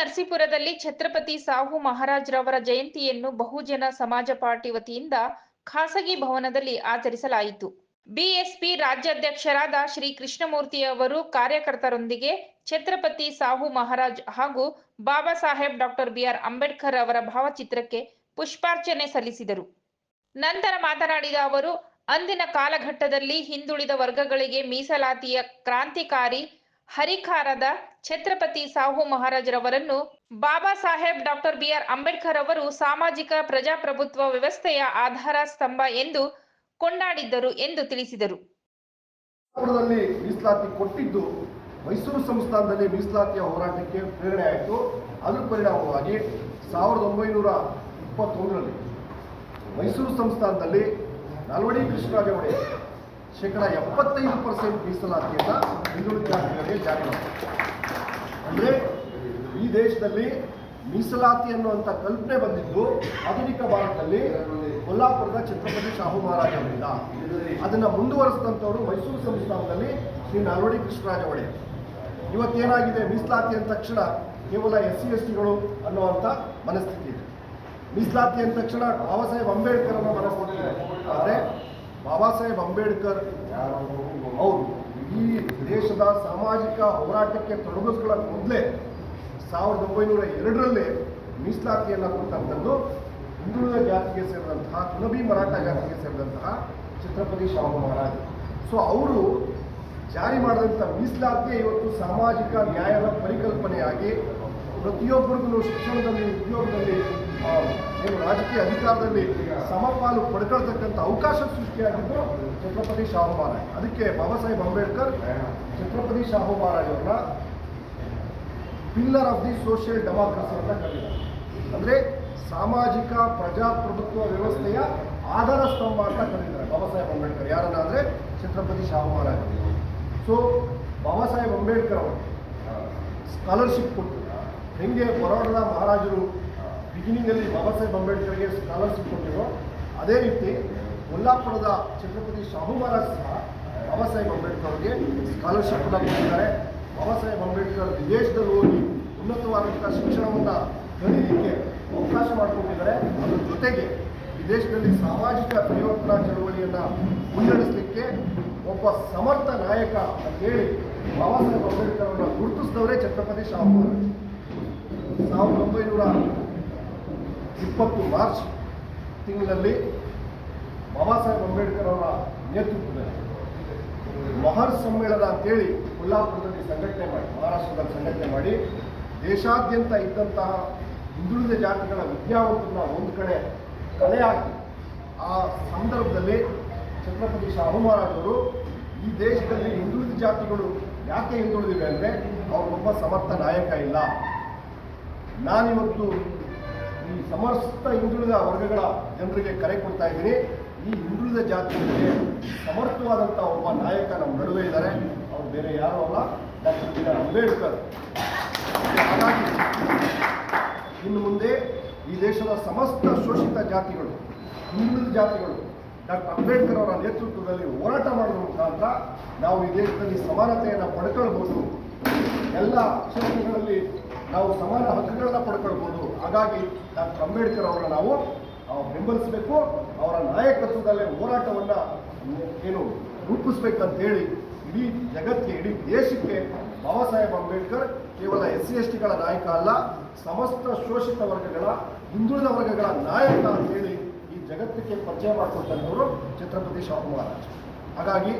ನರಸೀಪುರದಲ್ಲಿ ಛತ್ರಪತಿ ಸಾಹು ಮಹಾರಾಜ್ರವರ ಜಯಂತಿಯನ್ನು ಬಹುಜನ ಸಮಾಜ ಪಾರ್ಟಿ ವತಿಯಿಂದ ಖಾಸಗಿ ಭವನದಲ್ಲಿ ಆಚರಿಸಲಾಯಿತು. ಬಿಎಸ್ಪಿ ರಾಜ್ಯಾಧ್ಯಕ್ಷರಾದ ಶ್ರೀ ಕೃಷ್ಣಮೂರ್ತಿ ಅವರು ಕಾರ್ಯಕರ್ತರೊಂದಿಗೆ ಛತ್ರಪತಿ ಸಾಹು ಮಹಾರಾಜ್ ಹಾಗೂ Baba Saheb doctor B R Ambedkar ಅವರ ಭಾವಚಿತ್ರಕ್ಕೆ ಪುಷ್ಪಾರ್ಚನೆ ಸಲ್ಲಿಸಿದರು. ನಂತರ ಮಾತನಾಡಿದ ಅವರು, ಅಂದಿನ ಕಾಲಘಟ್ಟದಲ್ಲಿ ಹಿಂದುಳಿದ ವರ್ಗಗಳಿಗೆ ಮೀಸಲಾತಿಯ ಕ್ರಾಂತಿಕಾರಿ ಹರಿಕಾರದ Chhatrapati Sahu ಮಹಾರಾಜರವರನ್ನು Baba Saheb doctor B R Ambedkar ಅವರು ಸಾಮಾಜಿಕ ಪ್ರಜಾಪ್ರಭುತ್ವ ವ್ಯವಸ್ಥೆಯ ಆಧಾರ ಸ್ತಂಭ ಎಂದು ಕೊಂಡಾಡಿದ್ದರು ಎಂದು ತಿಳಿಸಿದರು. ಮೀಸಲಾತಿ ಕೊಟ್ಟಿದ್ದು ಮೈಸೂರು ಸಂಸ್ಥಾನದಲ್ಲಿ ಮೀಸಲಾತಿಯ ಹೋರಾಟಕ್ಕೆ ಪ್ರೇರಣೆ ಆಯಿತು. ಅದರ ಪರಿಣಾಮವಾಗಿ ಸಾವಿರದ ಒಂಬೈನೂರ ಇಪ್ಪತ್ತೊಂದರಲ್ಲಿ ಮೈಸೂರು ಸಂಸ್ಥಾನದಲ್ಲಿ ನಾಲ್ವಡಿ ಕೃಷ್ಣರಾಜ ಒಡೆಯರ್ ಶೇಕಡ ಎಪ್ಪತ್ತೈದು ಪರ್ಸೆಂಟ್ ಮೀಸಲಾತಿಯನ್ನು ಹಿಂದುಳಿದ ಜಾತಿಗಳಿಗೆ ಜಾರಿ ಅಂದ್ರೆ ಈ ದೇಶದಲ್ಲಿ ಮೀಸಲಾತಿ ಅನ್ನುವಂಥ ಕಲ್ಪನೆ ಬಂದಿದ್ದು ಆಧುನಿಕ ಭಾರತದಲ್ಲಿ ಕೊಲ್ಲಾಪುರದ ಛತ್ರಪತಿ ಶಾಹು ಮಹಾರಾಜ ಅವರಿಂದ. ಅದನ್ನು ಮುಂದುವರೆಸಿದಂಥವರು ಮೈಸೂರು ಸಂಸ್ಥಾನದಲ್ಲಿ ಶ್ರೀ ನಾಲ್ವಡಿ ಕೃಷ್ಣರಾಜ ಒಡೆಯರ್ ಇವತ್ತೇನಾಗಿದೆ ಮೀಸಲಾತಿ ಅಂದ ತಕ್ಷಣ ಕೇವಲ ಎಸ್ ಸಿ ಎಸ್ ಟಿಗಳು ಅನ್ನುವಂಥ ಮನಸ್ಥಿತಿ ಇದೆ. ಮೀಸಲಾತಿ ಅಂದ ತಕ್ಷಣ ಬಾಬಾ ಸಾಹೇಬ್ ಅಂಬೇಡ್ಕರ್ ಅನ್ನೋ ಮನಸ್ಥಿತಿ ಬಾಬಾ ಸಾಹೇಬ್ ಅಂಬೇಡ್ಕರ್ ಅವರು ಈ ದೇಶದ ಸಾಮಾಜಿಕ ಹೋರಾಟಕ್ಕೆ ತೊಡಗಿಸ್ಕೊಳ್ಳೋ ಮೊದಲೇ ಸಾವಿರದ ಒಂಬೈನೂರ ಎರಡರಲ್ಲಿ ಮೀಸಲಾತಿಯನ್ನು ಕೊಟ್ಟಂಥದ್ದು ಹಿಂದುಳಿದ ಜಾತಿಗೆ ಸೇರಿದಂತಹ ಕುಣಬಿ ಮರಾಠ ಜಾತಿಗೆ ಸೇರಿದಂತಹ ಛತ್ರಪತಿ ಶಾಹು ಮಹಾರಾಜ್. ಸೊ ಅವರು ಜಾರಿ ಮಾಡಿದಂಥ ಮೀಸಲಾತಿಯ ಇವತ್ತು ಸಾಮಾಜಿಕ ನ್ಯಾಯದ ಪರಿಕಲ್ಪನೆಯಾಗಿ ಪ್ರತಿಯೊಬ್ಬರಿಗೂ ಶಿಕ್ಷಣದಲ್ಲಿ, ಉದ್ಯೋಗದಲ್ಲಿ ಏನು ರಾಜಕೀಯ ಅಧಿಕಾರದಲ್ಲಿ ಸಮಪಾಲು ಪಡ್ಕೊಳ್ತಕ್ಕಂಥ ಅವಕಾಶ ಸೃಷ್ಟಿಯಾಗಿದ್ದು ಛತ್ರಪತಿ ಶಾಹು ಮಹಾರಾಜ್ ಅದಕ್ಕೆ Baba Saheb Ambedkar, Chhatrapati Shahu Maharaj pillar of the social democracy ಅಂತ ಕರೀತಾರೆ. ಅಂದರೆ ಸಾಮಾಜಿಕ ಪ್ರಜಾಪ್ರಭುತ್ವ ವ್ಯವಸ್ಥೆಯ ಆಧಾರ ಸ್ತಂಭ ಅಂತ ಕರೀತಾರೆ ಬಾಬಾ ಸಾಹೇಬ್ ಅಂಬೇಡ್ಕರ್. ಯಾರನ್ನ ಅಂದರೆ ಛತ್ರಪತಿ ಶಾಹು ಮಹಾರಾಜ್ ಸೊ ಬಾಬಾ ಸಾಹೇಬ್ ಅಂಬೇಡ್ಕರ್ ಅವರು ಸ್ಕಾಲರ್ಶಿಪ್ ಕೊಟ್ಟು, ಹೆಂಗೆ ಬರೋಡದ ಮಹಾರಾಜರು ಬಿಗಿನಿಂಗಲ್ಲಿ ಬಾಬಾ ಸಾಹೇಬ್ ಅಂಬೇಡ್ಕರ್ಗೆ ಸ್ಕಾಲರ್ಶಿಪ್ ಕೊಟ್ಟಿರೋ ಅದೇ ರೀತಿ ಕೊಲ್ಲಾಪುರದ ಛತ್ರಪತಿ ಶಾಹು ಮಹಾರಾಜ್ ಸಹ ಬಾಬಾ ಸಾಹೇಬ್ ಅಂಬೇಡ್ಕರ್ ಅವರಿಗೆ ಸ್ಕಾಲರ್ಶಿಪ್ ಕೊಟ್ಟಿದ್ದಾರೆ. ಬಾಬಾ ಸಾಹೇಬ್ ಅಂಬೇಡ್ಕರ್ ವಿದೇಶದಲ್ಲಿ ಹೋಗಿ ಉನ್ನತವಾದಂಥ ಶಿಕ್ಷಣವನ್ನು ಕಲೀಲಿಕ್ಕೆ ಅವಕಾಶ ಮಾಡಿಕೊಟ್ಟಿದ್ದಾರೆ ಅದ್ರ ಜೊತೆಗೆ ವಿದೇಶದಲ್ಲಿ ಸಾಮಾಜಿಕ ಪರಿವರ್ತನಾ ಚಳವಳಿಯನ್ನು ಮುನ್ನಡೆಸಲಿಕ್ಕೆ ಒಬ್ಬ ಸಮರ್ಥ ನಾಯಕ ಅಂತ ಹೇಳಿ ಬಾಬಾ ಸಾಹೇಬ್ ಅಂಬೇಡ್ಕರ್ ಅವರನ್ನು ಗುರುತಿಸಿದವರೇ ಛತ್ರಪತಿ ಶಾಹು ಮಹಾರಾಜ್. ಸಾವಿರದ ಒಂಬೈನೂರ ಇಪ್ಪತ್ತು ಮಾರ್ಚ್ ತಿಂಗಳಲ್ಲಿ ಬಾಬಾ ಸಾಹೇಬ್ ಅಂಬೇಡ್ಕರ್ ಅವರ ನೇತೃತ್ವದಲ್ಲಿ ಮಹರ್ ಸಮ್ಮೇಳನ ಅಂತೇಳಿ ಕೊಲ್ಲಾಪುರದಲ್ಲಿ ಸಂಘಟನೆ ಮಾಡಿ, ಮಹಾರಾಷ್ಟ್ರದಲ್ಲಿ ಸಂಘಟನೆ ಮಾಡಿ, ದೇಶಾದ್ಯಂತ ಇದ್ದಂತಹ ಹಿಂದುಳಿದ ಜಾತಿಗಳ ವಿದ್ಯಾವಂತರನ್ನ ಒಂದು ಕಡೆ ಕಲೆ ಹಾಕಿ ಆ ಸಂದರ್ಭದಲ್ಲಿ ಛತ್ರಪತಿ ಶಾಹು ಮಹಾರಾಜರು ಈ ದೇಶದಲ್ಲಿ ಹಿಂದುಳಿದ ಜಾತಿಗಳು ಯಾಕೆ ಹಿಂದುಳಿದಿವೆ ಅಂದರೆ ಅವ್ರಿಗೊಬ್ಬ ಸಮರ್ಥ ನಾಯಕ ಇಲ್ಲ. ನಾನಿವತ್ತು ಈ ಸಮಸ್ತ ಹಿಂದುಳಿದ ವರ್ಗಗಳ ಜನರಿಗೆ ಕರೆ ಕೊಡ್ತಾ ಇದ್ದೀನಿ. ಈ ಹಿಂದುಳಿದ ಜಾತಿಗಳಿಗೆ ಸಮರ್ಥವಾದಂಥ ಒಬ್ಬ ನಾಯಕ ನಮ್ಮ ನಡುವೆ ಇದ್ದಾರೆ. ಅವ್ರು ಬೇರೆ ಯಾರೂ ಅಲ್ಲ, ಡಾಕ್ಟರ್ ಬಿ ಆರ್ ಅಂಬೇಡ್ಕರ್. ಹಾಗಾಗಿ ಇನ್ನು ಮುಂದೆ ಈ ದೇಶದ ಸಮಸ್ತ ಶೋಷಿತ ಜಾತಿಗಳು, ಹಿಂದುಳಿದ ಜಾತಿಗಳು ಡಾಕ್ಟರ್ ಅಂಬೇಡ್ಕರ್ ಅವರ ನೇತೃತ್ವದಲ್ಲಿ ಹೋರಾಟ ಮಾಡುವ ಮುಖಾಂತರ ನಾವು ಈ ದೇಶದಲ್ಲಿ ಸಮಾನತೆಯನ್ನು ಪಡ್ಕೊಳ್ಬೋದು. ಎಲ್ಲ ಕ್ಷೇತ್ರಗಳಲ್ಲಿ ನಾವು ಸಮಾನ ಹಕ್ಕುಗಳನ್ನ ಪಡ್ಕೊಳ್ಬೋದು. ಹಾಗಾಗಿ ಡಾಕ್ಟರ್ ಅಂಬೇಡ್ಕರ್ ಅವರನ್ನ ನಾವು ಬೆಂಬಲಿಸಬೇಕು. ಅವರ ನಾಯಕತ್ವದಲ್ಲೇ ಹೋರಾಟವನ್ನು ಏನು ರೂಪಿಸ್ಬೇಕಂತ ಹೇಳಿ ಇಡೀ ಜಗತ್ತಿಗೆ, ಇಡೀ ದೇಶಕ್ಕೆ ಬಾಬಾ ಸಾಹೇಬ್ ಅಂಬೇಡ್ಕರ್ ಕೇವಲ ಎಸ್ ಸಿ ಎಸ್ ಟಿಗಳ ನಾಯಕ ಅಲ್ಲ, ಸಮಸ್ತ ಶೋಷಿತ ವರ್ಗಗಳ, ಹಿಂದುಳಿದ ವರ್ಗಗಳ ನಾಯಕ ಅಂತ ಹೇಳಿ ಈ ಜಗತ್ತಿಗೆ ಪರಿಚಯ ಮಾಡಿಕೊಟ್ಟಂಥವರು ಛತ್ರಪತಿ ಮಹಾರಾಜ್. ಹಾಗಾಗಿ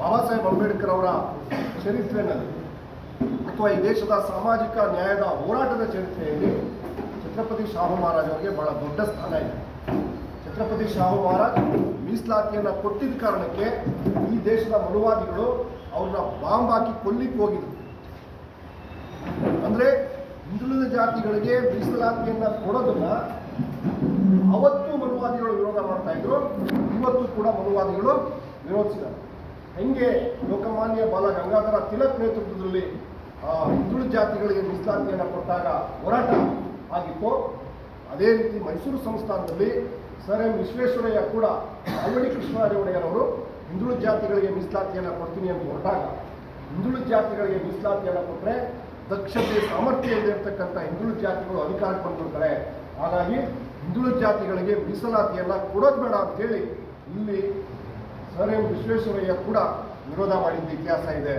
ಬಾಬಾ ಸಾಹೇಬ್ ಅಂಬೇಡ್ಕರ್ ಅವರ ಚರಿತ್ರೆಯಲ್ಲಿ ಅಥವಾ ಈ ದೇಶದ ಸಾಮಾಜಿಕ ನ್ಯಾಯದ ಹೋರಾಟದ ಚರಿತ್ರೆಯಲ್ಲಿ ಛತ್ರಪತಿ ಶಾಹು ಮಹಾರಾಜ್ ಅವರಿಗೆ ಬಹಳ ದೊಡ್ಡ ಸ್ಥಾನ ಇದೆ. ಛತ್ರಪತಿ ಶಾಹು ಮಹಾರಾಜ್ ಮೀಸಲಾತಿಯನ್ನು ಕೊಟ್ಟಿದ್ದ ಕಾರಣಕ್ಕೆ ಈ ದೇಶದ ಮನುವಾದಿಗಳು ಅವ್ರನ್ನ ಬಾಂಬ್ ಹಾಕಿ ಕೊಲ್ಲಿಕ್ಕೆ ಹೋಗಿದ್ರು. ಅಂದ್ರೆ ಹಿಂದುಳಿದ ಜಾತಿಗಳಿಗೆ ಮೀಸಲಾತಿಯನ್ನ ಕೊಡೋದನ್ನ ಅವತ್ತು ಮನುವಾದಿಗಳು ವಿರೋಧ ಮಾಡ್ತಾ ಇದ್ರು, ಇವತ್ತು ಕೂಡ ಮನುವಾದಿಗಳು ವಿರೋಧಿಸಿದ್ದಾರೆ. ಹೆಂಗೆ ಲೋಕಮಾನ್ಯ ಬಾಲ ಗಂಗಾಧರ ತಿಲಕ್ ನೇತೃತ್ವದಲ್ಲಿ ಹಿಂದುಳಿದ ಜಾತಿಗಳಿಗೆ ಮೀಸಲಾತಿಯನ್ನು ಕೊಟ್ಟಾಗ ಹೋರಾಟ ಆಗಿತ್ತು, ಅದೇ ರೀತಿ ಮೈಸೂರು ಸಂಸ್ಥಾನದಲ್ಲಿ ಸರ್ ಎಂ ವಿಶ್ವೇಶ್ವರಯ್ಯ ಕೂಡ ಒಡೆಯರ್ ಅವರು ಹಿಂದುಳಿದ ಜಾತಿಗಳಿಗೆ ಮೀಸಲಾತಿಯನ್ನು ಕೊಡ್ತೀನಿ ಅಂತ ಹೊರಟಾಗ, ಹಿಂದುಳಿದ ಜಾತಿಗಳಿಗೆ ಮೀಸಲಾತಿಯನ್ನು ಕೊಟ್ಟರೆ ದಕ್ಷತೆ, ಸಾಮರ್ಥ್ಯ ಇದೆ ಇರ್ತಕ್ಕಂಥ ಹಿಂದುಳಿದ ಜಾತಿಗಳು ಅಧಿಕಾರಕ್ಕೆ ಬಂದಿರ್ತಾರೆ ಹಾಗಾಗಿ ಹಿಂದುಳಿದ ಜಾತಿಗಳಿಗೆ ಮೀಸಲಾತಿಯನ್ನು ಕೊಡೋದು ಬೇಡ ಅಂತೇಳಿ ಇಲ್ಲಿ ಸರ್ ಎಂ ವಿಶ್ವೇಶ್ವರಯ್ಯ ಕೂಡ ವಿರೋಧ ಮಾಡಿದ್ದ ಇತಿಹಾಸ ಇದೆ.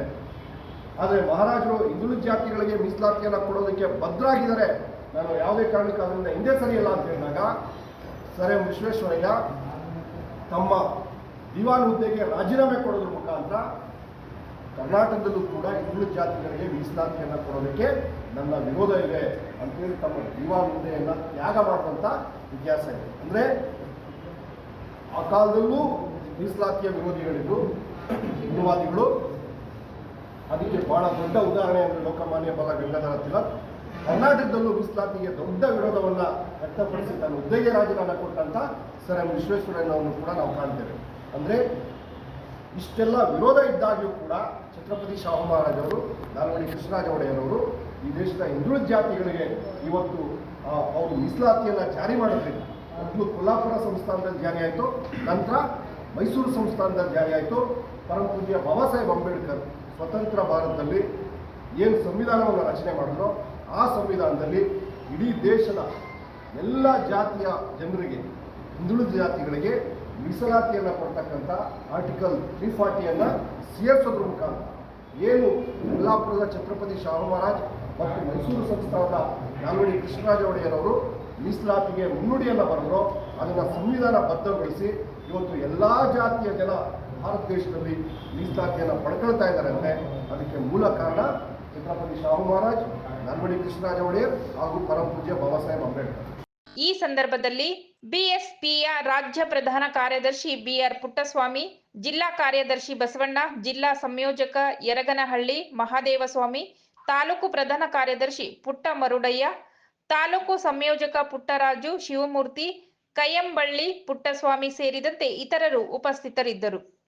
ಆದರೆ ಮಹಾರಾಜರು ಹಿಂದುಳಿದ ಜಾತಿಗಳಿಗೆ ಮೀಸಲಾತಿಯನ್ನು ಕೊಡೋದಕ್ಕೆ ಭದ್ರಾಗಿದ್ದಾರೆ. ನಾನು ಯಾವುದೇ ಕಾರಣಕ್ಕೆ ಅದರಿಂದ ಹಿಂದೆ ಸರಿಯಲ್ಲ ಅಂತ ಹೇಳಿದಾಗ, ಸರ್ ಎಂ ವಿಶ್ವೇಶ್ವರಯ್ಯ ತಮ್ಮ ದಿವಾನ್ ಹುದ್ದೆಗೆ ರಾಜೀನಾಮೆ ಕೊಡೋದ್ರ ಮುಖಾಂತರ ಕರ್ನಾಟಕದಲ್ಲೂ ಕೂಡ ಹಿಂದುಳಿದ ಜಾತಿಗಳಿಗೆ ಮೀಸಲಾತಿಯನ್ನು ಕೊಡೋದಕ್ಕೆ ನನ್ನ ವಿರೋಧ ಇದೆ ಅಂತೇಳಿ ತಮ್ಮ ದಿವಾನ್ ಹುದ್ದೆಯನ್ನು ತ್ಯಾಗ ಮಾಡಿದಂಥ ಇತಿಹಾಸ ಇದೆ. ಅಂದರೆ ಆ ಕಾಲದಲ್ಲೂ ಮೀಸಲಾತಿಯ ವಿರೋಧಿಗಳಿದ್ದು ಹಿಂದುವಾದಿಗಳು. ಅದಕ್ಕೆ ಬಹಳ ದೊಡ್ಡ ಉದಾಹರಣೆ ಅಂದರೆ ಲೋಕಮಾನ್ಯ ಬಾಲ ಗಂಗಾಧರ ತಿಲಕ್. ಕರ್ನಾಟಕದಲ್ಲೂ ಮೀಸಲಾತಿಗೆ ದೊಡ್ಡ ವಿರೋಧವನ್ನು ವ್ಯಕ್ತಪಡಿಸಿ ತನ್ನ ಹುದ್ದೆಗೆ ರಾಜೀನಾಮೆ ಕೊಟ್ಟಂತ ಸರ್ ಎಂ ವಿಶ್ವೇಶ್ವರಯ್ಯನವನ್ನು ಕೂಡ ನಾವು ಕಾಣ್ತೇವೆ. ಅಂದರೆ ಇಷ್ಟೆಲ್ಲ ವಿರೋಧ ಇದ್ದಾಗ್ಯೂ ಕೂಡ ಛತ್ರಪತಿ ಶಾಹು ಮಹಾರಾಜವರು ನಾಲ್ವಡಿ ಕೃಷ್ಣರಾಜ ಒಡೆಯರವರು ಈ ದೇಶದ ಹಿಂದುಳಿದ ಜಾತಿಗಳಿಗೆ ಇವತ್ತು ಅವರು ಮೀಸಲಾತಿಯನ್ನು ಜಾರಿ ಮಾಡೋದ್ರಿಂದ ಮೊದಲು ಕೊಲ್ಲಾಪುರ ಸಂಸ್ಥಾನದಲ್ಲಿ ಜಾರಿಯಾಯಿತು ನಂತರ ಮೈಸೂರು ಸಂಸ್ಥಾನದ ಜಾರಿ ಆಯಿತು. ಪರಮಪೂಜ್ಯ ಬಾಬಾ ಸಾಹೇಬ್ ಅಂಬೇಡ್ಕರ್ ಸ್ವತಂತ್ರ ಭಾರತದಲ್ಲಿ ಏನು ಸಂವಿಧಾನವನ್ನು ರಚನೆ ಮಾಡಿದ್ರು ಆ ಸಂವಿಧಾನದಲ್ಲಿ ಇಡೀ ದೇಶದ ಎಲ್ಲ ಜಾತಿಯ ಜನರಿಗೆ, ಹಿಂದುಳಿದ ಜಾತಿಗಳಿಗೆ ಮೀಸಲಾತಿಯನ್ನು ಕೊಡ್ತಕ್ಕಂಥ ಆರ್ಟಿಕಲ್ ತ್ರೀ ಫಾರ್ಟಿಯನ್ನು ಸೇರಿಸೋದ್ರ ಮುಖಾಂತರ. ಏನು ಯಲ್ಲಾಪುರದ ಛತ್ರಪತಿ ಶಾಹು ಮಹಾರಾಜ್ ಮತ್ತು ಮೈಸೂರು ಸಂಸ್ಥಾನದ ನಾಲ್ವಡಿ ಕೃಷ್ಣರಾಜ ಒಡೆಯರವರು ಮೀಸಲಾತಿಗೆ ಮುನ್ನುಡಿಯನ್ನು ಬರೆದ್ರು ಅದನ್ನು ಸಂವಿಧಾನ ಬದ್ಧಗೊಳಿಸಿ ಇವತ್ತು ಎಲ್ಲ ಜಾತಿಯ ಜನ ಭಾರತ ದೇಶದಲ್ಲಿ ಮೀಸಲಾತಿಯನ್ನು ಪಡ್ಕೊಳ್ತಾ ಇದ್ದಾರೆ ಅಂದರೆ ಅದಕ್ಕೆ ಮೂಲ ಕಾರಣ ಛತ್ರಪತಿ ಶಾಹು ಮಹಾರಾಜ್, ನಲ್ವಡಿ ಕೃಷ್ಣರಾಜ ಒಡೆಯರ್ ಹಾಗೂ ಪರಮ ಪೂಜ್ಯ ಬಾಬಾ ಸಾಹೇಬ್ ಅಂಬೇಡ್ಕರ್. ಈ ಸಂದರ್ಭದಲ್ಲಿ ಬಿಎಸ್ಪಿಯ ರಾಜ್ಯ ಪ್ರಧಾನ ಕಾರ್ಯದರ್ಶಿ ಬಿಆರ್ ಪುಟ್ಟಸ್ವಾಮಿ, ಜಿಲ್ಲಾ ಕಾರ್ಯದರ್ಶಿ ಬಸವಣ್ಣ, ಜಿಲ್ಲಾ ಸಂಯೋಜಕ ಯರಗನಹಳ್ಳಿ ಮಹಾದೇವಸ್ವಾಮಿ, ತಾಲೂಕು ಪ್ರಧಾನ ಕಾರ್ಯದರ್ಶಿ ಪುಟ್ಟ ಮರುಡಯ್ಯ ತಾಲೂಕು ಸಂಯೋಜಕ ಪುಟ್ಟರಾಜು ಶಿವಮೂರ್ತಿ ಕಯ್ಯಂಬಳ್ಳಿ ಪುಟ್ಟಸ್ವಾಮಿ ಸೇರಿದಂತೆ ಇತರರು ಉಪಸ್ಥಿತರಿದ್ದರು.